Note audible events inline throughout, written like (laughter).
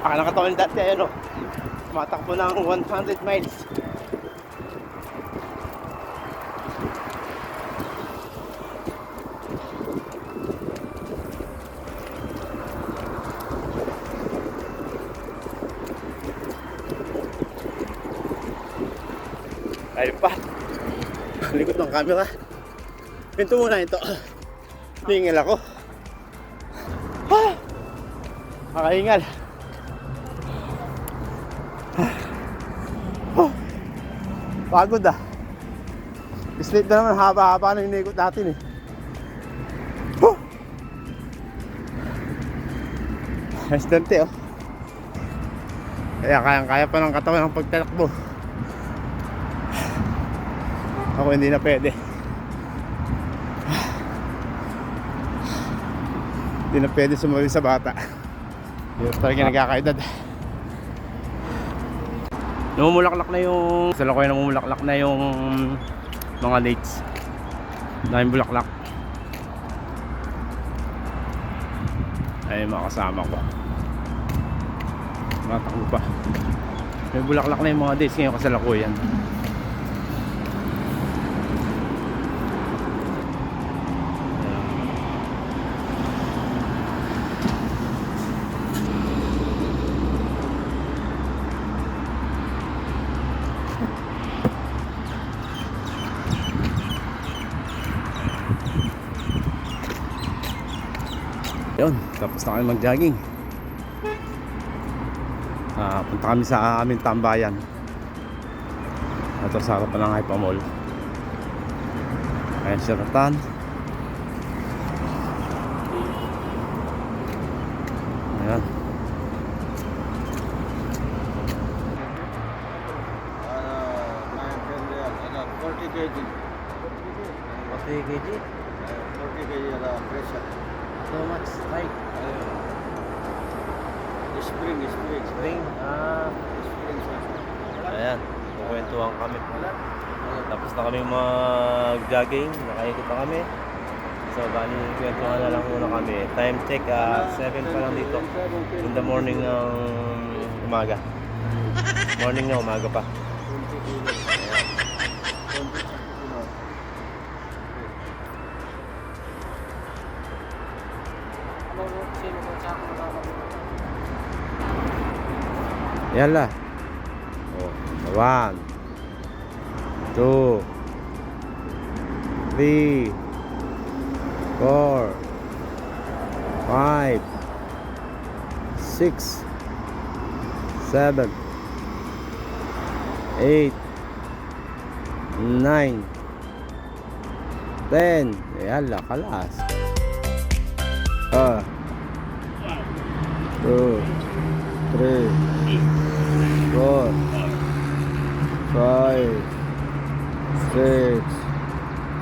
Ah, nakatawan dati ano. Tumatakbo ng 100 miles. Ayun pa. Likot ng camera. Pinto muna ito. Tingil ako. Ah! Makahingal. Pagod ah. Straight na naman, haba-haba na yung ikot natin eh. Oh. Estente oh. Kaya kayang-kaya pa ng katawan ng pagtatakbo. Ako hindi na pwede. Hindi na pwede sumali sa bata. Yun talaga nagkakaedad. Namumulaklak na yung sa Lokoy namumulaklak na yung mga lakes. Daming bulaklak. Ay mga kasama ko. Matakbo pa. May bulaklak na yung mga dates ngayon kasalukuyan. Yun, tapos na kami mag-jogging. Ah, punta kami sa aming tambayan. Ito sa harapan ng Hypa Mall. Ayan si Ratan. Ayan. ano, 40 kg. 40 kg? 40 kg ada pressure. So much like Spring, spring. spring. Ah, Spring sir. ayan. Kukwentuhan kami. Tapos na kami mag-jogging. Nakaikot na kami. So, bali, kwentuhan na lang muna kami. Time check, ah, 7 pa lang dito. In the morning ng umaga. Morning na umaga pa. Yala. Oh, one, two, three, four, five, six, seven, eight, nine, ten. Yala, kalas. Ah. Two, three, four, five, six,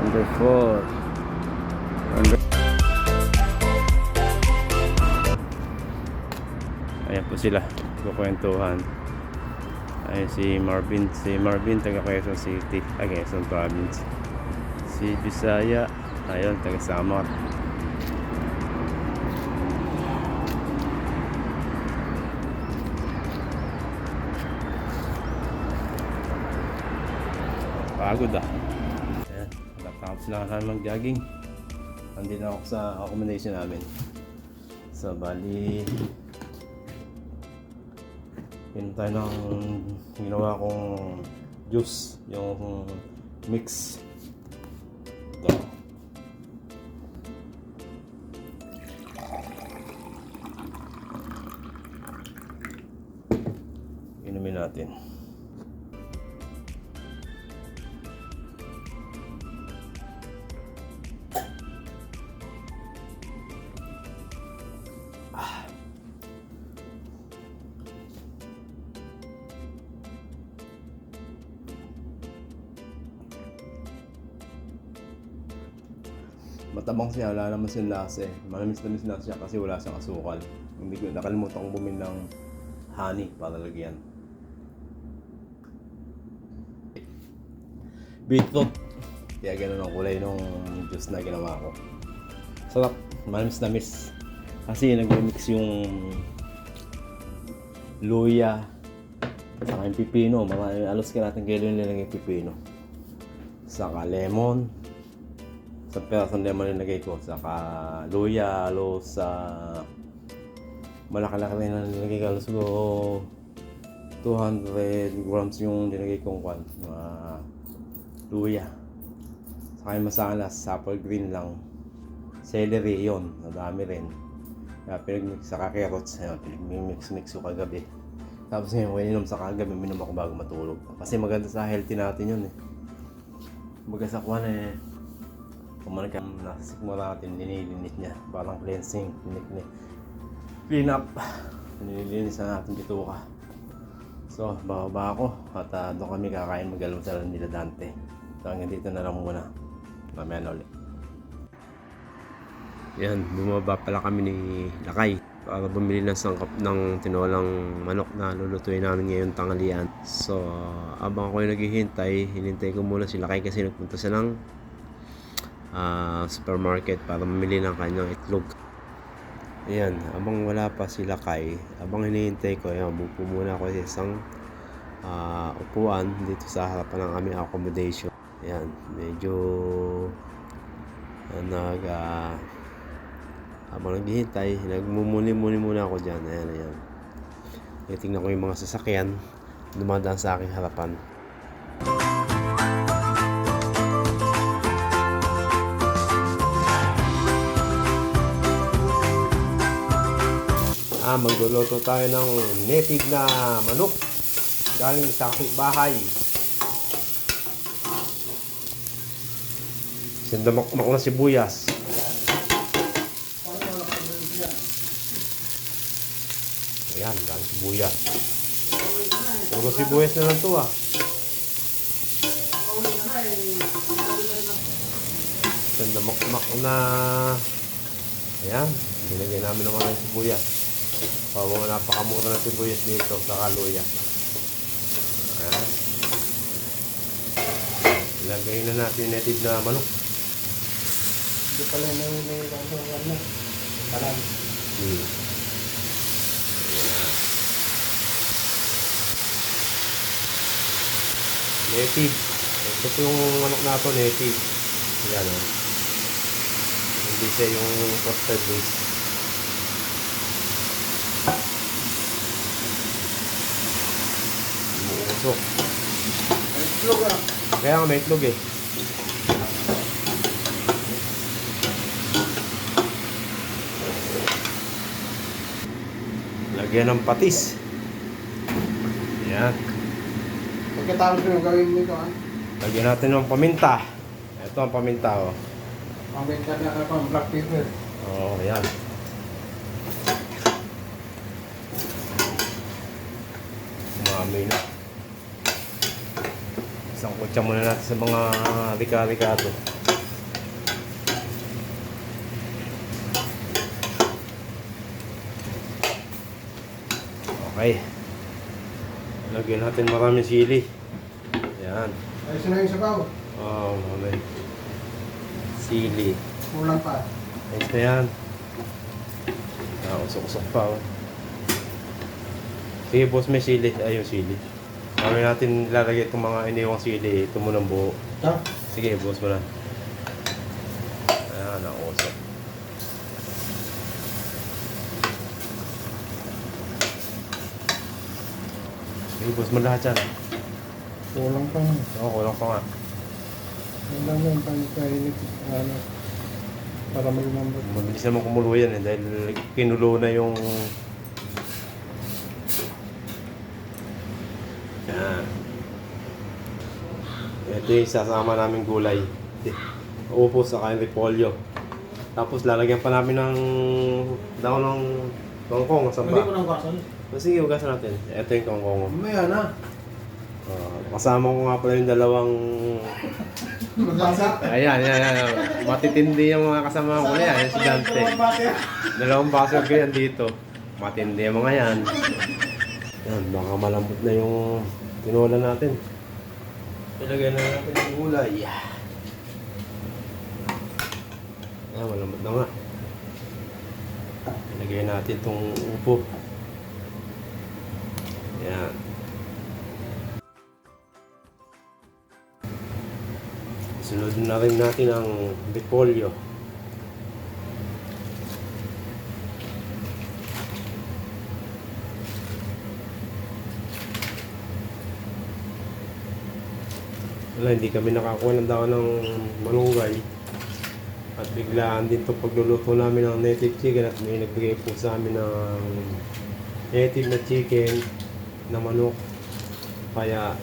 23, 24, 20. Ayan po sila, kukwentuhan. Ayan si Marvin, si Marvin taga Quezon City, ay Quezon Province. Si Bisaya, ayun taga Samar. Pagod ah. Na kami mag-jogging. Nandito na ako sa accommodation namin. So, bali... Yun tayo ng ginawa kong juice. Yung mix. Ito. Inumin natin. Matabang siya, wala naman siyang lasa eh. Manamis-namis lang siya kasi wala siyang asukal. Hindi ko nakalimutan kong bumili ng honey para lagyan. Beetroot. Kaya ganun ang kulay nung juice na ginawa ko. Sarap. Manamis-namis. Kasi nag-mix yung luya saka yung pipino. Marami, alos ka natin kilo nilagay yung pipino. Saka lemon. Sa perasong lemon nilagay ko. Saka luya, alos sa malaki-laki rin na nilagay ko. Alos ko 200 grams yung nilagay kong kwan. Mga luya. Saka yung masalas, apple green lang. Celery yon nadami rin. Kaya pinagmix sa carrots, ayun, pinagmix-mix ko kagabi. Tapos ngayon, kung ininom sa kagabi, minom ako bago matulog. Kasi maganda sa healthy natin yun eh. Baga sa kwan eh, kung man ka nasa sikmo natin, nililinis niya. Parang cleansing, linik Clean up. Nililinis na natin dito ka. So, bababa ako at uh, doon kami kakain mag-almusal nila Dante. So, hanggang dito na lang muna. Mamaya na ulit. Yan, bumaba pala kami ni Lakay para bumili ng sangkap ng tinolang manok na lulutuin namin ngayon tanghalian. So, abang ako yung naghihintay, hinintay ko muna si Lakay kasi nagpunta siya ng ah, supermarket para mamili ng kanyang itlog. Ayan, abang wala pa si Lakay, abang hinihintay ko, ayan, bupo muna ako sa isang ah, upuan dito sa harapan ng aming accommodation. Ayan, medyo ah, nag ah, habang naghihintay, nagmumuni-muni muna ako dyan. Ayan, ayan. Tingnan ko yung mga sasakyan dumadaan sa aking harapan. Ah, magluluto tayo ng native na manok galing sa bahay. Sindamak-mak na sibuyas. Ayan, dami sibuyas. Puro sibuyas na lang to ah. Sindamak-mak na... Ayan, binigay namin naman ng sibuyas. Pabo napakamura ng sibuyas dito sa kaluya. Ayan. Ilagay na natin yung native na manok. Hindi pala may may ano. Parang Hmm. Native. Ito po yung manok na to, native. Yan o. Hindi siya yung toasted base. Umuusok. may itlog ah. Kaya nga may itlog eh. Lagyan ng patis. Yan. Pagkatapos mo gawin nito ah. Lagyan natin ng paminta. Ito ang paminta oh. Pambenta na pang black pepper. Oo, oh, yan. Umami na. Isang kutsa muna natin sa mga rika-rikado. Okay. Lagyan natin maraming sili. Yan. Ayos na yung sabaw. Oh, mamay. Sili. Kulang pa. Ayos na yan. Ah, usok-usok pa. Oh. Sige, boss, may sili. Ay, yung sili. Kami natin lalagay itong mga iniwang sili. Ito mo ng buo. Ito? Sige, boss na. Ayan, nakusok. Sige, boss mo lahat yan. Kulang pa. Oo, kulang pa nga. Yan lang yung pangkainit. Ano. Para malumambot. Mabilis naman kumulo yan eh, dahil kinulo na yung... Ito yung sasama naming gulay. Upo sa kain repolyo. Tapos lalagyan pa namin ng daon ng kongkong sa Hindi ko ba. nang kasal. Sige, hugasan natin. Ito yung kongkong. Mamaya na. Ah, kasama ko nga pala yung dalawang... Ayan, ayan, ayan. Matitindi yung mga kasama ko na yan. Yung si Dante. Dalawang baso ko yan dito. Matindi yung mga yan. Yan, baka malambot na yung tinola natin. Ilagay na natin yung gulay. Yeah. Ayan, malambot na nga. Ilagay natin itong upo. Yan. Sunod na rin natin ang repolyo. Wala, hindi kami nakakuha ng daw ng malunggay. At biglaan din to pagluluto namin ng native chicken at may nagbigay po sa amin ng native na chicken na manok. Kaya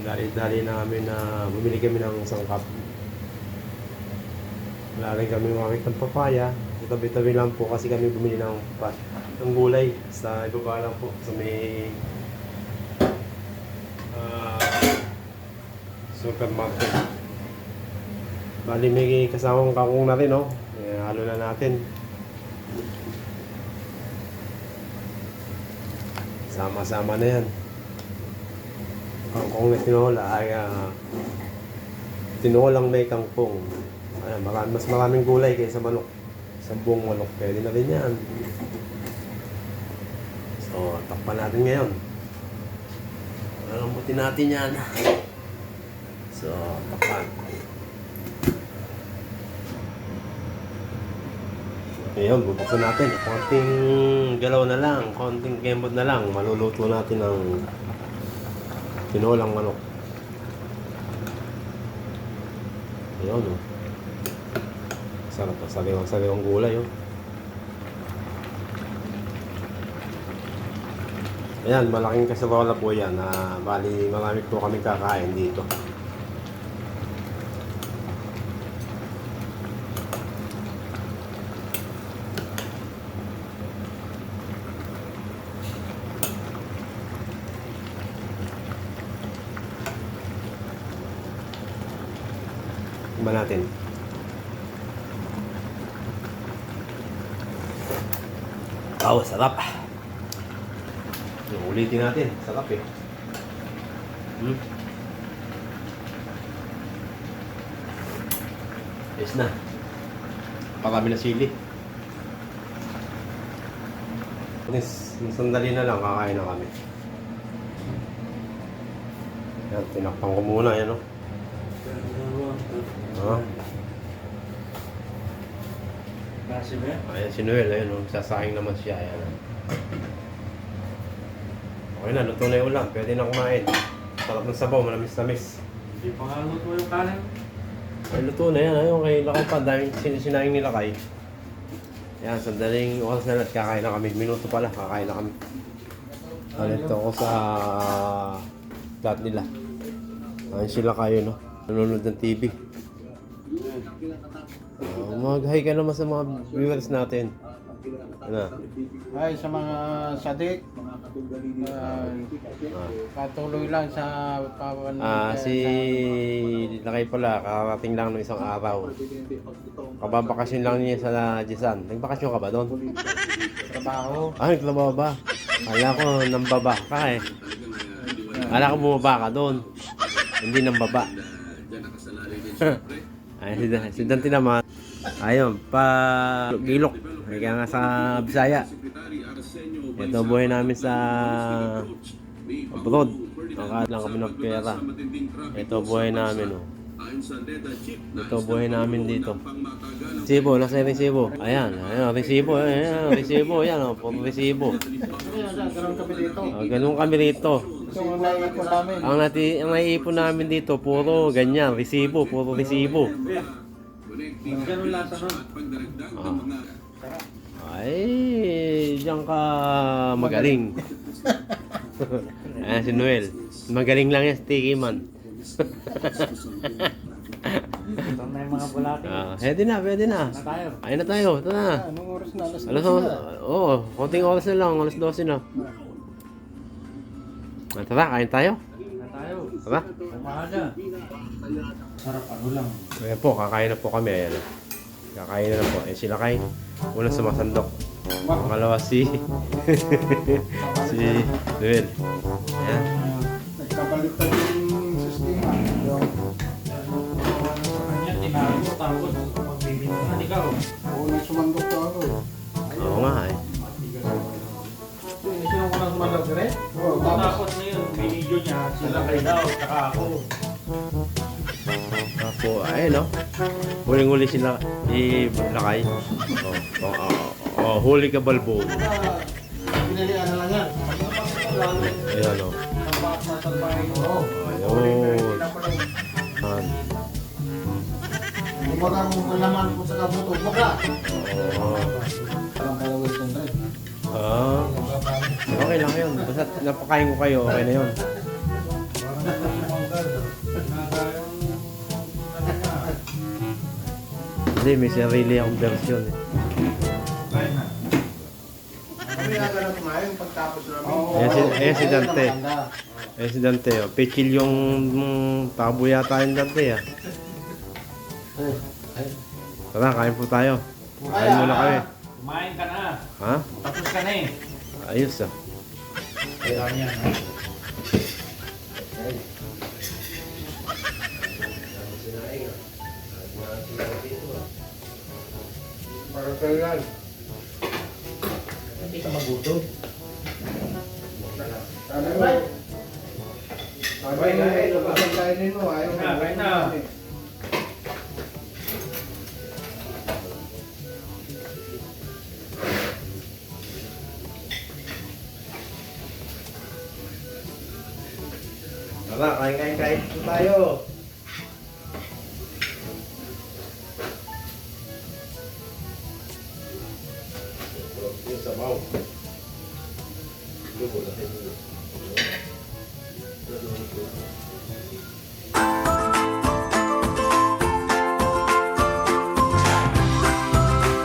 dali-dali namin na bumili kami ng isang cup. Wala rin kami makakit ng papaya. Tabi-tabi lang po kasi kami bumili ng, ng gulay sa ibaba lang po sa may ah, supermarket. Bali may kasamang kakong na rin, no? Eh, halo na natin. Sama-sama na yan. Kangkong na tinola ay uh, tinolang may kangkong. Ayan, marami, mas maraming gulay kaysa manok. Sa buong manok, pwede na rin yan. So, takpan natin ngayon. Lambutin natin yan. So, takpan. Ayun, bubuksan natin. Konting galaw na lang, konting kembot na lang. Maluluto natin ng tinolang manok. Ayun, oh. Sarap na sariwang sariwang gulay, oh. Ayan, malaking kasarola po yan. na bali, marami po kami kakain dito. Iba natin. Oh, sarap. Ulitin natin. Sarap eh. Hmm. Yes na. Parami na sili. Yes, sandali na lang kakain na kami. Yan, tinakpan ko muna yan, oh. Ah, Kasi ba? ayan si Noel, ayun, oh. Naman siya, ayan. oh. Okay na, luto na yung ulam. Pwede na kumain. Sarap ng sabaw, malamis-tamis. Hindi pa nga luto yung kanin. Ay, luto na yan. Ayun, kay Lakay pa. Dahil sin sinayang ni Lakay. Yan, sandaling oras na lang. Kakain na kami. Minuto pala, kakain na kami. Alito ko sa flat nila. Ayun sila kayo, no? Nanonood ng TV. Uh, mag-hi ka naman sa mga viewers natin. Ano? Ay, sa mga sadik, ah, patuloy lang sa pawan. Ah, si Lakay pala, kakarating lang ng isang araw. Kababakasyon lang niya sa Jisan. Nagbakasyon ka ba doon? trabaho. Ah, nagtrabaho ba? Kala ko nang baba ka eh. Kala ko bumaba ka doon. Hindi nang baba. (laughs) Ay, Dante naman. Ayun, pa gilok. Kaya nga sa Bisaya. Ito buhay namin sa abroad. Nakaat lang kami ng pera. Ito buhay namin oh. Ito buhay namin dito. Resibo, nasa yung resibo. Ayan, ayan, resibo, ayan, resibo, ayan, oh, resibo. Ganun kami dito. Oh, ganun kami rito. Ito ang naiipon namin. Ang, nati, ang naiipon namin dito, puro ganyan, resibo, puro resibo. Ganun lasa nun. Ah. Ay, diyan ka magaling. (laughs) Ayan si Noel. Magaling lang yan si Tiki Man. Ito na yung mga bulati. Ah, pwede na, pwede na. Na tayo. Ayun na tayo, ito na. Anong oras na? Alas Alas, 12 na. oo, konting oras na lang, alas 12 na. Tara, kain tayo. Tayo. Tara. Umaga. Sarap ano lang. Ayan po, kakain na po kami. Ayan. Kakain na, na po. Ayan sila kay. Unang sumasandok. Pangalawa si... (laughs) si Noel. Ayan. Nagkabaliktad yung sistema. Yung kanya, tinalo mo tapos magbibintangan ikaw. unang sumandok Sumandag ka rin? Oo, tapos Tapos na yun, binidyo niya, sila kayo daw, tsaka ako. Ako, ayun no. Huling-huli sila i-lakay. Oh, oh, oh, oh, huli ka balbo. pinalian na lang yan. Ayan oh. Oo. Ayun. Ayan. Kumbaga kung malaman ko sa kabuto, baka. Oh. Okay lang yun. Basta napakain ko kayo, okay na yun. Hindi, may sarili akong version eh. Ayan si- ayan si Dante. Eh si Dante, oh. Pichil yung mm, tabo yata yung Dante ah. Tara, kain po tayo. Kain muna kami. Kumain ka na. Ha? Tapos ka na eh. Ayos ah. Kailangan yan, ha? Para kayo yan. Hindi ka magutom. Sabi mo, sabi mo, kainin mo, ayaw mo. Tara, kain kain kain po tayo. Yung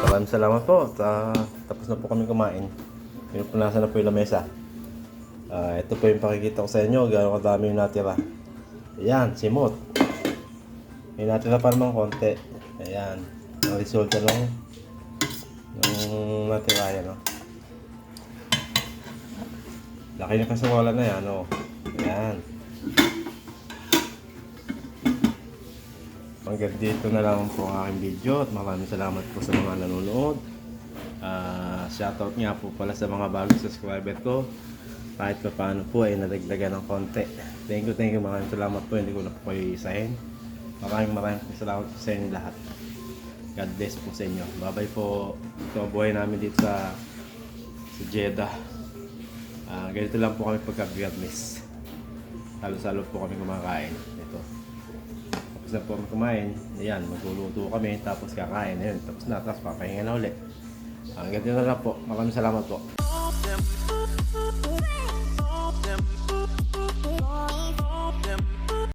na salamat po. Ta tapos na po kami kumain. Pinupunasan na po yung lamesa. Ah, ito po yung pakikita ko sa inyo, gano'ng kadami yung natira. Ayan, simot. May natira pa naman konti. Ayan, ang resulta ng ng natira yan, no? Laki na kasawalan na yan, no? Ayan. Hanggang dito na lang po ang aking video at maraming salamat po sa mga nanonood. Ah, shoutout nga po pala sa mga bagong subscriber ko kahit pa paano po ay nadagdagan ng konti. Thank you, thank you. Maraming salamat po. Hindi ko na po kayo isahin. Maraming maraming salamat po sa inyo lahat. God bless po sa inyo. Bye-bye po. Ito ang buhay namin dito sa sa Jeddah. Ah, ganito lang po kami pagka God bless. Salo-salo po kami kumakain. Ito. Tapos na po kami kumain. Ayan, magluluto kami. Tapos kakain. Ayun, tapos na. Tapos papahinga na ulit. Hanggang dito na lang po. Maraming salamat po.